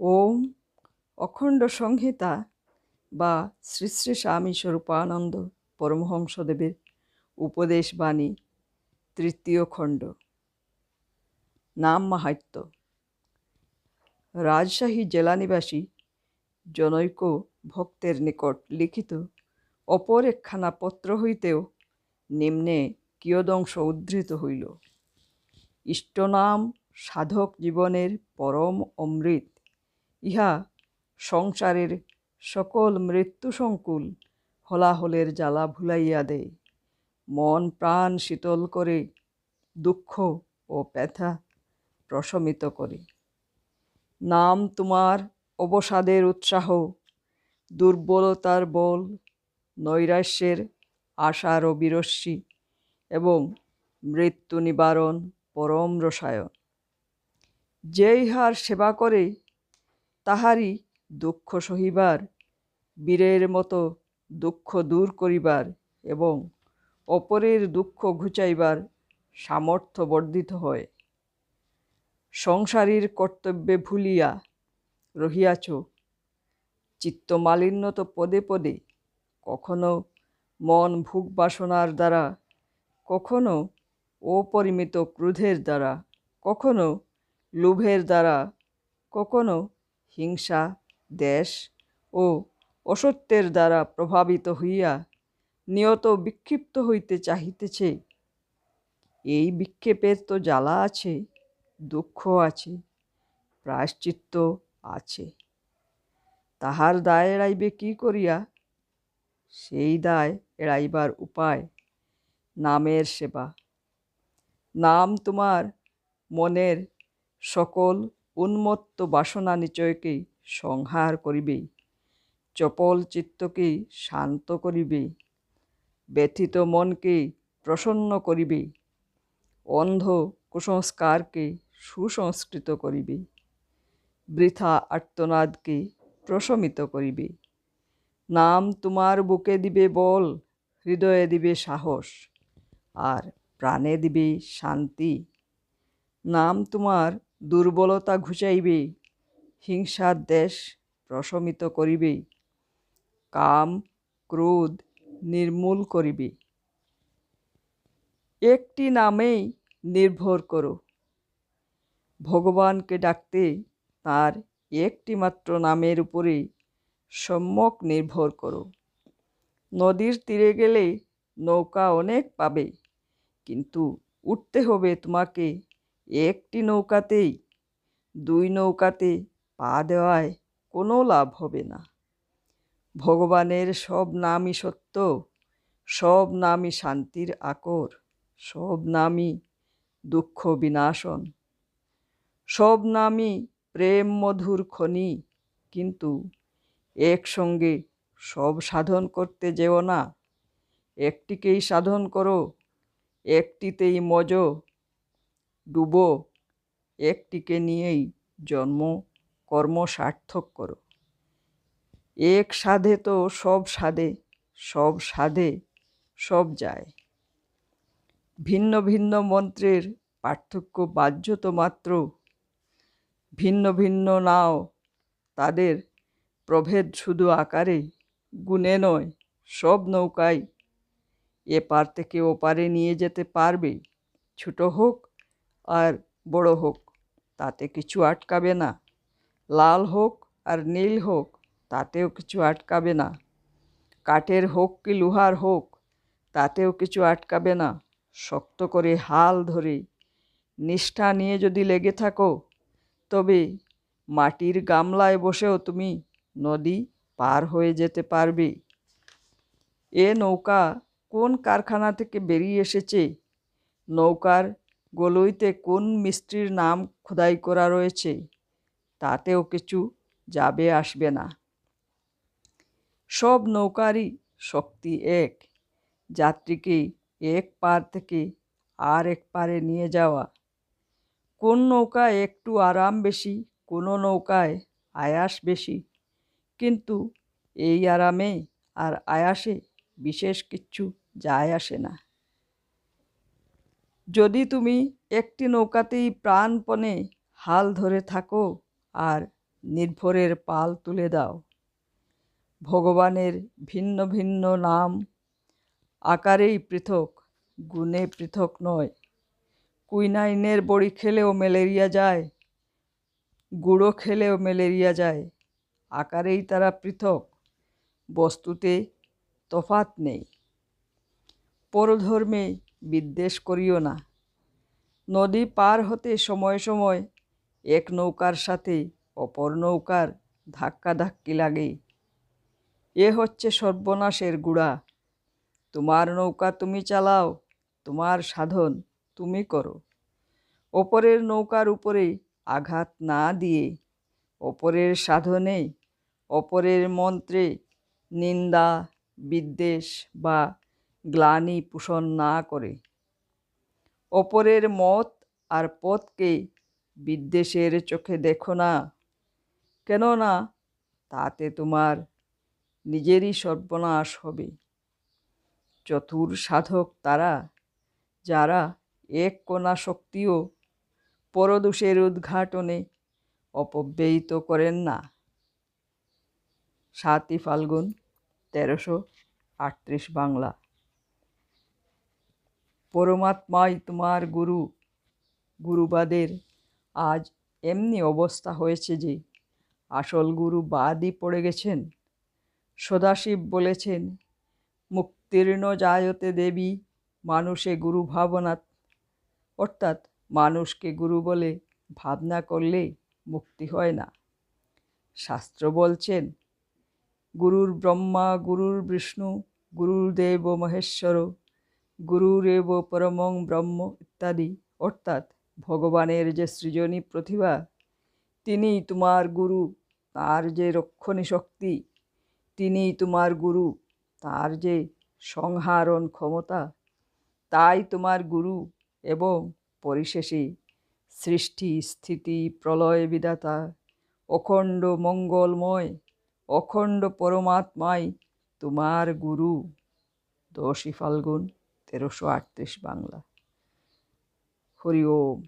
ওম অখণ্ড সংহিতা বা শ্রী শ্রী স্বামী স্বরূপানন্দ পরমহংসদেবের উপদেশ বাণী, তৃতীয় খণ্ড। নাম মাহাত্য রাজশাহী জেলানিবাসী জনৈক ভক্তের নিকট লিখিত অপর একখানা পত্র হইতেও নিম্নে কিয়দংশ উদ্ধৃত হইল। ইষ্টনাম সাধক জীবনের পরম অমৃত ইহা সংসারের সকল মৃত্যু সংকুল হলাহলের জ্বালা ভুলাইয়া দেয়। মন প্রাণ শীতল করে, দুঃখ ও ব্যথা প্রশমিত করে। নাম তোমার অবসাদের উৎসাহ, দুর্বলতার বল, নৈরাশ্যের আশার অবিরস্যি এবং মৃত্যু নিবারণ পরম রসায়ন। যে ইহার সেবা করে তাহারই দুঃখ সহিবার, বীরের মতো দুঃখ দূর করিবার এবং অপরের দুঃখ ঘুচাইবার সামর্থ্য বর্ধিত হয়। সংসারীর কর্তব্যে ভুলিয়া রহিয়াছ চিত্তমালিন্য তো পদে পদে কখনো মন ভোগ বাসনার দ্বারা, কখনো অপরিমিত ক্রোধের দ্বারা, কখনো লোভের দ্বারা, কখনো হিংসা, দেশ ও অসত্যের দ্বারা প্রভাবিত হইয়া নিয়ত বিক্ষিপ্ত হইতে চাহিতেছে। এই বিক্ষেপের তো জ্বালা আছে, দুঃখ আছে, প্রায়শ্চিত্ত আছে। তাহার দায় এড়াইবে কি করিয়া? সেই দায় এড়াইবার উপায় নামের সেবা। নাম তোমার মনের সকল উন্মত্ত বাসনা নিচয়কে সংহার করিবে চপল চিত্তকে শান্ত করিবে ব্যথিত মনকে প্রসন্ন করিবে অন্ধ কুসংস্কারকে সুসংস্কৃত করিবে বৃথা আর্তনাদকে প্রশমিত করিবে নাম তোমার বুকে দিবে বল, হৃদয়ে দিবে সাহস, আর প্রাণে দিবে শান্তি। নাম তোমার দুর্বলতা ঘুচাইবে হিংসার দেশ প্রশমিত করিবে কাম, ক্রোধ নির্মূল করিবে একটি নামেই নির্ভর করো। ভগবানকে ডাকতে তার একটি মাত্র নামের উপরে সম্যক নির্ভর করো। নদীর তীরে গেলে নৌকা অনেক পাবে, কিন্তু উঠতে হবে তোমাকে একটি নৌকাতেই, দুই নৌকাতে পা দেওয়ায় কোনো লাভ হবে না। ভগবানের সব নামই সত্য, সব নামই শান্তির আকর, সব নামই দুঃখ বিনাশন, সব নামই প্রেম মধুর খনি। কিন্তু একসঙ্গে সব সাধন করতে যেও না, একটিকেই সাধন করো, একটিতেই মজ ডুবো, একটিকে নিয়েই জন্ম, কর্ম সার্থক করো। এক সাধে তো সব সাধে সব সাধে সব যায়। ভিন্ন ভিন্ন মন্ত্রের পার্থক্য বাহ্য তো মাত্র। ভিন্ন ভিন্ন নাও, তাদের প্রভেদ শুধু আকারে, গুণে নয়, সব নৌকাই এপার থেকে ওপারে নিয়ে যেতে পারবে। ছোট হোক আর বড় হোক, তাতে কিছু আটকাবে না। লাল হোক আর নীল হোক, তাতেও কিছু আটকাবে না। কাঠের হোক কি লোহার হোক, তাতেও কিছু আটকাবে না। শক্ত করে হাল ধরে। নিষ্ঠা নিয়ে যদি লেগে থাকো, তবে মাটির গামলায় বসেও তুমি নদী পার হয়ে যেতে পারবে। এ নৌকা কোন কারখানা থেকে বেরিয়ে এসেছে? নৌকার গলইতে কোন মিস্ত্রির নাম খোদাই করা রয়েছে? তাতেও কিছু যাবে আসবে না। সব নৌকারই শক্তি এক। যাত্রীকে এক পার থেকে আর এক পারে নিয়ে যাওয়া। কোন নৌকায় একটু আরাম বেশি, কোনো নৌকায় আয়াস বেশি। কিন্তু এই আরামে আর আয়াসে বিশেষ কিচ্ছু যায় আসে না। যদি তুমি একটি নৌকাতেই প্রাণপণে হাল ধরে থাকো আর নির্ভরের পাল তুলে দাও। ভগবানের ভিন্ন ভিন্ন নাম আকারেই পৃথক, গুণে পৃথক নয়। কুইনাইনের বড়ি খেলেও ম্যালেরিয়া যায়, গুঁড়ো খেলেও ম্যালেরিয়া যায়, আকারেই তারা পৃথক, বস্তুতে তফাত নেই। পরধর্মে বিদ্বেষ করিও না। নদী পার হতে সময় সময় এক নৌকার সাথে অপর নৌকার ধাক্কাধাক্কি লাগে। এ হচ্ছে সর্বনাশের গুড়া। তোমার নৌকা তুমি চালাও, তোমার সাধন তুমি করো। ওপরের নৌকার উপরে আঘাত না দিয়ে অপরের সাধনে, অপরের মন্ত্রে নিন্দা, বিদ্বেষ বা গ্লানি পোষণ না করে। অপরের মত আর পথকে বিদ্বেষের চোখে দেখো না। কেননা তাতে তোমার নিজেরই সর্বনাশ হবে। চতুর সাধক তারা, যারা এক কণা শক্তিও পরদোষের উদ্ঘাটনে অপব্যয়িত করেন না। সাতই ফাল্গুন, তেরোশো আটত্রিশ বাংলা। পরমাত্মাই তোমার গুরু। গুরুবাদের আজ এমনি অবস্থা হয়েছে যে, আসল গুরু বাদই পড়ে গেছেন। সদাশিব বলেছেন, মুক্তির্ণ জায়তে দেবী মানুষে গুরু ভাবনা অর্থাৎ মানুষকে গুরু বলে ভাবনা করলে মুক্তি হয় না। শাস্ত্র বলছেন, গুরুর ব্রহ্মা, গুরুর বিষ্ণু, গুরুর দেব মহেশ্বর গুরুরেব পরমং ব্রহ্ম ইত্যাদি। অর্থাৎ ভগবানের যে সৃজনী প্রতিভা, তিনি তোমার গুরু, তার যে রক্ষণী শক্তি, তিনি তোমার গুরু, তার যে সংহারণ ক্ষমতা, তাই তোমার গুরু এবং পরিশেষে সৃষ্টি, স্থিতি, প্রলয় বিদাতা অখণ্ড মঙ্গলময়, অখণ্ড পরমাত্মাই তোমার গুরু। দশই ফাল্গুন। তেরোশো আটত্রিশ বাংলা। হরি ওম।